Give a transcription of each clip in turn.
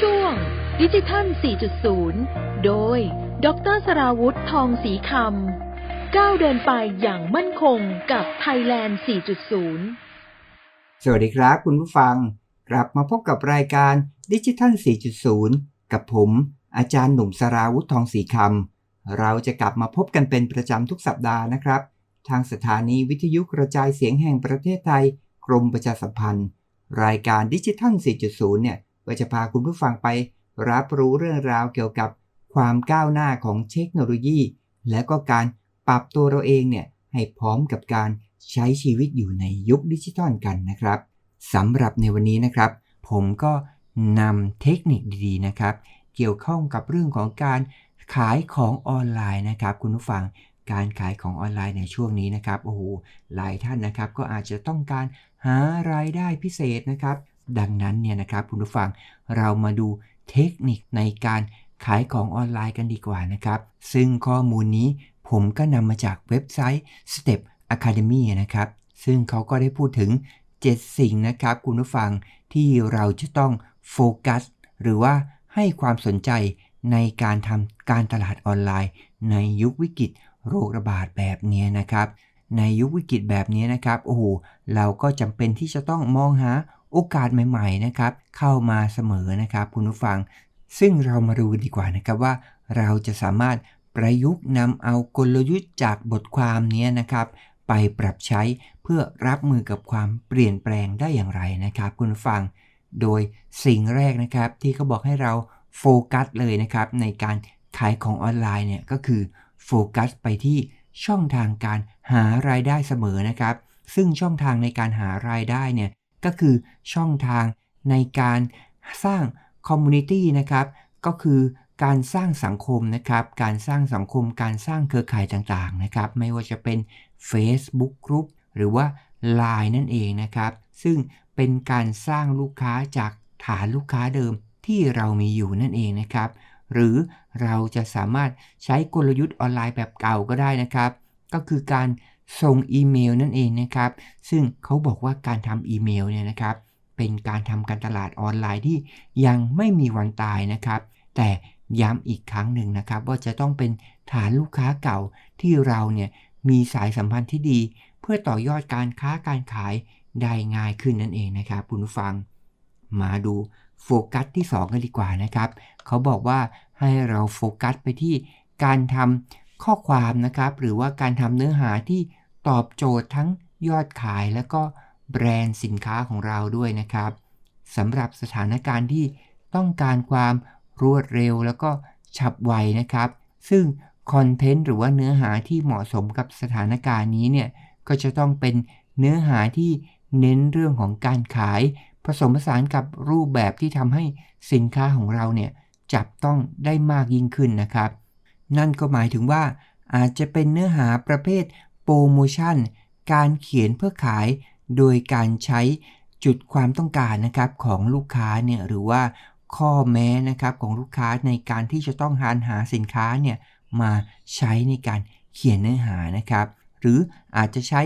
ช่วง ดิจิทัล 4.0 โดย ดรสราวุธทองศรีคำก้าวเดินไปอย่างมั่นคงกับไทยแลนด์ 4.0 สวัสดีครับคุณผู้ฟัง กลับมาพบกับรายการดิจิทัล 4.0 กับผม อาจารย์หนุ่มสราวุธทองศรีคำเราจะกลับมาพบกันเป็นประจำทุกสัปดาห์นะครับ ทางสถานีวิทยุกระจายเสียงแห่งประเทศไทย กรมประชาสัมพันธ์ รายการดิจิทัล 4.0 เนี่ย ก็จะพาคุณผู้ฟังไปรับรู้เรื่องราวเกี่ยวกับความก้าวหน้าของเทคโนโลยี และก็การปรับตัวเราเองเนี่ยให้พร้อมกับการใช้ชีวิตอยู่ในยุคดิจิทัลกันนะครับสำหรับในวันนี้นะครับ ผมก็นำเทคนิคดีๆนะครับ เกี่ยวข้องกับเรื่องของการขายของออนไลน์นะครับ คุณผู้ฟังการขายของออนไลน์ในช่วงนี้นะครับโอ้โหหลายท่านนะครับก็อาจจะต้องการหารายได้พิเศษนะครับ ดังนั้นเนี่ยนะครับคุณผู้ฟังเรามาดูเทคนิคในการขายของออนไลน์กันดีกว่านะครับ ซึ่งข้อมูลนี้ผมก็นำมาจากเว็บไซต์ Step Academy นะครับ ซึ่งเขาก็ได้พูดถึง 7 สิ่งนะครับคุณผู้ฟังที่เราจะต้องโฟกัสหรือว่าให้ความสนใจในการทำการตลาดออนไลน์ ในยุควิกฤตโรคระบาดแบบนี้นะครับ ในยุควิกฤตแบบนี้นะครับ โอ้โห เราก็จำเป็นที่จะต้องมองหา โอกาสใหม่ๆนะครับ เข้ามาเสมอนะครับคุณผู้ฟัง ซึ่งเรามาดูดีกว่านะครับว่า เราจะสามารถประยุกต์นำเอากลยุทธ์จากบทความนี้นะครับ ไปปรับใช้เพื่อรับมือกับความเปลี่ยนแปลงได้อย่างไรนะครับ คุณผู้ฟัง โดยสิ่งแรกนะครับที่เขาบอกให้เราโฟกัสเลยนะครับในการขายของออนไลน์เนี่ยก็คือโฟกัสไปที่ช่องทางการหารายได้เสมอนะครับ ซึ่งช่องทางในการหารายได้เนี่ย ก็คือช่องทางในการสร้างคอมมูนิตี้นะครับก็คือการสร้างสังคมนะครับ การสร้างสังคม การสร้างเครือข่ายต่างๆนะครับ ไม่ว่าจะเป็น Facebook Group หรือว่า Line นั่นเองนะครับ ซึ่งเป็นการสร้างลูกค้าจากฐานลูกค้าเดิมที่เรามีอยู่นั่นเองนะครับ หรือเราจะสามารถใช้กลยุทธ์ออนไลน์แบบเก่าก็ได้นะครับ ก็คือการ ส่งอีเมลนั่นเองนะครับ ซึ่งเขาบอกว่าการทำอีเมลเนี่ยนะครับ เป็นการทำการตลาดออนไลน์ที่ยังไม่มีวันตายนะครับ แต่ย้ำอีกครั้งหนึ่งนะครับ ว่าจะต้องเป็นฐานลูกค้าเก่าที่เราเนี่ยมีสายสัมพันธ์ที่ดี เพื่อต่อยอดการค้าการขายได้ง่ายขึ้นนั่นเองนะครับคุณผู้ฟัง มาดูโฟกัสที่ 2 กันดีกว่านะครับ เขาบอกว่าให้เราโฟกัสไปที่การทำข้อความนะครับ หรือว่าการทำเนื้อหาที่ ตอบโจทย์ทั้งยอดขายและก็แบรนด์สินค้าของเราด้วยนะครับสำหรับสถานการณ์ที่ต้องการความรวดเร็วแล้วก็ฉับไวนะครับ ซึ่งคอนเทนต์หรือว่าเนื้อหาที่เหมาะสมกับสถานการณ์นี้เนี่ยก็จะต้องเป็นเนื้อหาที่เน้นเรื่องของการขาย ผสมผสานกับรูปแบบที่ทำให้สินค้าของเราเนี่ยจับต้องได้มากยิ่งขึ้นนะครับ นั่นก็หมายถึงว่าอาจจะเป็นเนื้อหาประเภท โปรโมชั่น การเขียนเพื่อขายโดยการใช้จุดความต้องการนะครับของลูกค้าเนี่ยหรือว่าข้อแม้นะครับของลูกค้าในการที่จะต้องหาหาสินค้าเนี่ยมาใช้ในการเขียนเนื้อหานะครับ หรืออาจจะใช้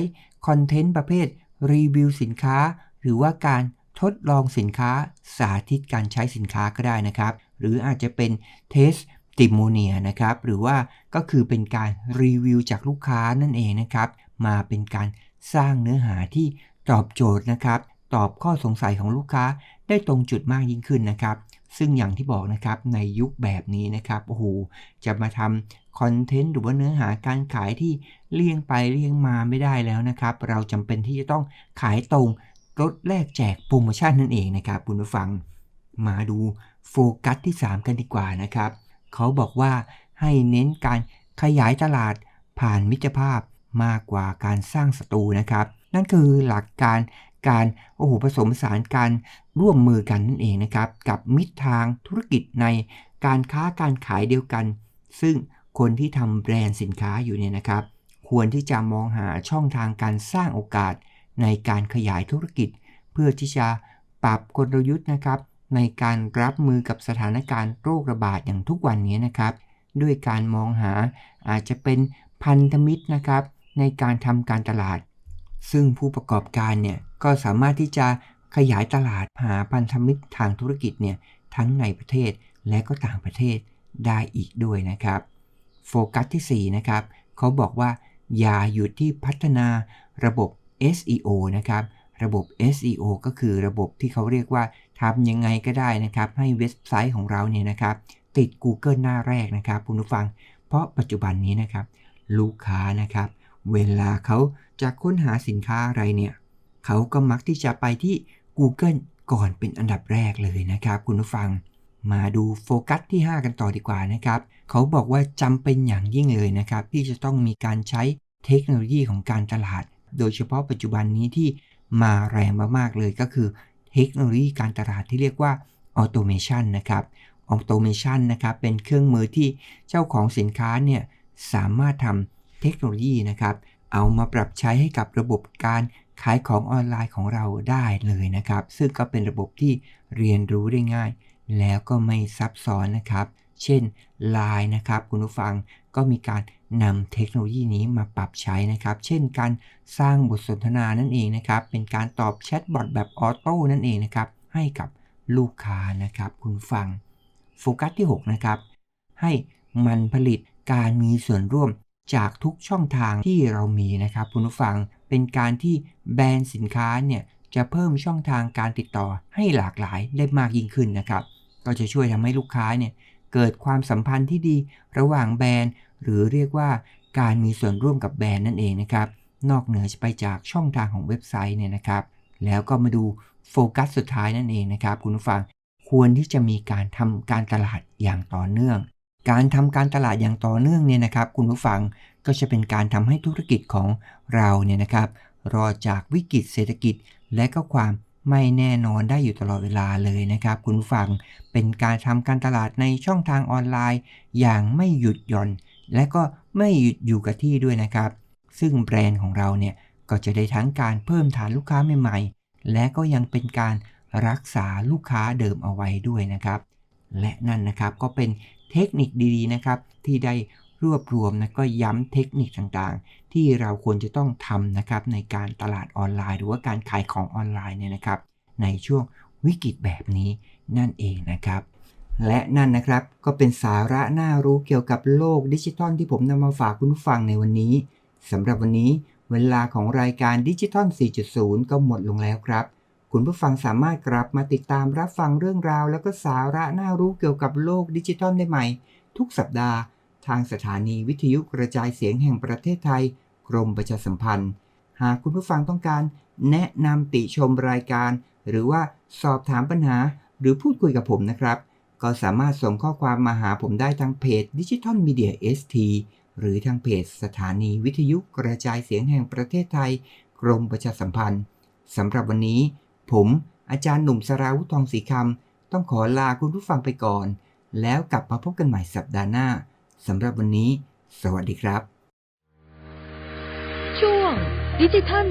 คอนเทนต์ประเภทรีวิวสินค้า หรือว่าการทดลองสินค้าสาธิตการใช้สินค้าก็ได้นะครับ หรืออาจจะเป็นเทส ติโมเนียนะครับ หรือว่าก็คือเป็นการรีวิวจากลูกค้านั่นเองนะครับ มาเป็นการสร้างเนื้อหาที่ตอบโจทย์นะครับ ตอบข้อสงสัยของลูกค้าได้ตรงจุดมากยิ่งขึ้นนะครับ ซึ่งอย่างที่บอกนะครับในยุคแบบนี้นะครับโอ้โหจะมาทำคอนเทนต์หรือว่าเนื้อหาการขายที่เลี่ยงไปเลี่ยงมาไม่ได้แล้วนะครับ เราจำเป็นที่จะต้องขายตรงลดแลกแจกโปรโมชั่นนั่นเองนะครับคุณผู้ฟัง มาดูโฟกัสที่ 3 กันดีกว่านะครับ เขาบอกว่าให้เน้นการขยายตลาดผ่านมิตรภาพมากกว่าการสร้างศัตรูนะครับ นั่นคือหลักการการโอ้โหผสมผสานการร่วมมือกันนั่นเองนะครับ กับมิตรทางธุรกิจในการค้าการขายเดียวกัน ซึ่งคนที่ทำแบรนด์สินค้าอยู่เนี่ยนะครับ ควรที่จะมองหาช่องทางการสร้างโอกาสในการขยายธุรกิจ เพื่อที่จะปรับกลยุทธ์นะครับ ในการรับมือกับสถานการณ์โรคระบาดอย่างทุกวันนี้นะครับ ด้วยการมองหาอาจจะเป็นพันธมิตรนะครับ ในการทำการตลาด ซึ่งผู้ประกอบการเนี่ยก็สามารถที่จะขยายตลาดหาพันธมิตรทางธุรกิจเนี่ยทั้งในประเทศและก็ต่างประเทศได้อีกด้วยนะครับโฟกัสที่ 4 นะครับ เขาบอกว่า อย่าหยุดที่พัฒนาระบบ SEO นะครับ ระบบ SEO ก็คือระบบที่เขาเรียกว่าทำยังไงก็ได้นะครับ ให้เว็บไซต์ของเราเนี่ยนะครับ ติด Google หน้าแรกนะครับคุณผู้ฟัง เพราะปัจจุบันนี้นะครับ ลูกค้านะครับ เวลาเขาจะค้นหาสินค้าอะไรเนี่ยเขาก็มักที่จะไปที่ Google ก่อนเป็นอันดับแรกเลยนะครับ คุณผู้ฟัง มาดูโฟกัสที่ 5 กันต่อดีกว่านะครับเขาบอกว่าจำเป็นอย่างยิ่งเลยนะครับ ที่จะต้องมีการใช้เทคโนโลยีของการตลาด โดยเฉพาะปัจจุบันนี้ที่ มาแรงมาก ๆ เลยก็คือเทคโนโลยีการตลาดที่เรียกว่าออโตเมชันนะครับออโตเมชันนะครับเป็นเครื่องมือที่เจ้าของสินค้าเนี่ยสามารถทำเทคโนโลยีนะครับ เอามาปรับใช้ให้กับระบบการขายของออนไลน์ของเราได้เลยนะครับ ซึ่งก็เป็นระบบที่เรียนรู้ได้ง่าย แล้วก็ไม่ซับซ้อนนะครับ เช่น Line นะครับ คุณผู้ฟังก็มีการ นำเทคโนโลยีนี้มาปรับใช้นะครับ เช่นการสร้างบทสนทนานั่นเองนะครับ เป็นการตอบแชทบอทแบบออโต้นั่นเองนะครับ ให้กับลูกค้านะครับคุณฟัง โฟกัสที่ 6 นะครับ ให้มันผลิตการมีส่วนร่วมจากทุกช่องทางที่เรามีนะครับคุณผู้ฟัง เป็นการที่แบรนด์สินค้าเนี่ยจะเพิ่มช่องทางการติดต่อให้หลากหลายได้มากยิ่งขึ้นนะครับ ก็จะช่วยทำให้ลูกค้าเนี่ย เกิดความสัมพันธ์ที่ดีระหว่างแบรนด์ หรือเรียกว่าการมีส่วนร่วมกับแบรนด์นั่นเองนะครับ นอกเหนือไปจากช่องทางของเว็บไซต์เนี่ยนะครับ แล้วก็มาดูโฟกัสสุดท้ายนั่นเองนะครับ คุณผู้ฟังควรที่จะมีการทำการตลาดอย่างต่อเนื่อง การทำการตลาดอย่างต่อเนื่องเนี่ยนะครับ คุณผู้ฟังก็จะเป็นการทำให้ธุรกิจของเราเนี่ยนะครับรอดจากวิกฤตเศรษฐกิจและก็ความ ไม่แน่นอนได้อยู่ตลอดเวลาเลยนะครับ คุณฟังเป็นการทำการตลาดในช่องทางออนไลน์ อย่างไม่หยุดหย่อน และก็ไม่หยุดอยู่กับที่ด้วยนะครับ ซึ่งแบรนด์ของเราเนี่ยก็จะได้ทั้งการเพิ่มฐานลูกค้าใหม่ๆ และก็ยังเป็นการรักษาลูกค้าเดิมเอาไว้ด้วยนะครับ และนั่นนะครับก็เป็นเทคนิคดีๆนะครับที่ได้ รวบรวมนะก็ย้ำเทคนิคต่างๆ ที่เราควรจะต้องทำนะครับในการตลาดออนไลน์ หรือว่าการขายของออนไลน์เนี่ยนะครับ ในช่วงวิกฤตแบบนี้นั่นเองนะครับ และนั่นนะครับก็เป็นสาระน่ารู้เกี่ยวกับโลกดิจิทัลที่ผมนำมาฝากคุณผู้ฟังในวันนี้สำหรับวันนี้เวลาของรายการดิจิทัล 4.0 ก็หมดลงแล้วครับ คุณผู้ฟังสามารถกลับมาติดตามรับฟังเรื่องราว แล้วก็สาระน่ารู้เกี่ยวกับโลกดิจิทัลได้ใหม่ ทุกสัปดาห์างสถานีวิทยุกระจายเสียงแห่งประเทศไทย กรมประชาสัมพันธ์ หากคุณผู้ฟังต้องการ แนะนำติชมรายการ หรือว่าสอบถามปัญหา หรือพูดคุยกับผมนะครับ ก็สามารถส่งข้อความมาหาผมได้ทางเพจดิจิทัลมีเดียเอสทีหรือทางเพจสถานีวิทยุกระจายเสียงแห่งประเทศไทย กรมประชาสัมพันธ์สำหรับวันนี้ ผมอาจารย์หนุ่มสราวุธทองศรีคำต้องขอลาคุณผู้ฟังไปก่อน แล้วกลับมาพบกันใหม่สัปดาห์หน้า สำหรับวันนี้ สวัสดีครับ ช่วง ดิจิทัล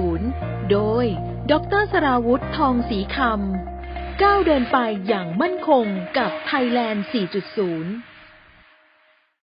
4.0 โดย ดรสราวุธทองศรีคำก้าวเดินไปอย่างมั่นคงกับไทยแลนด์4.0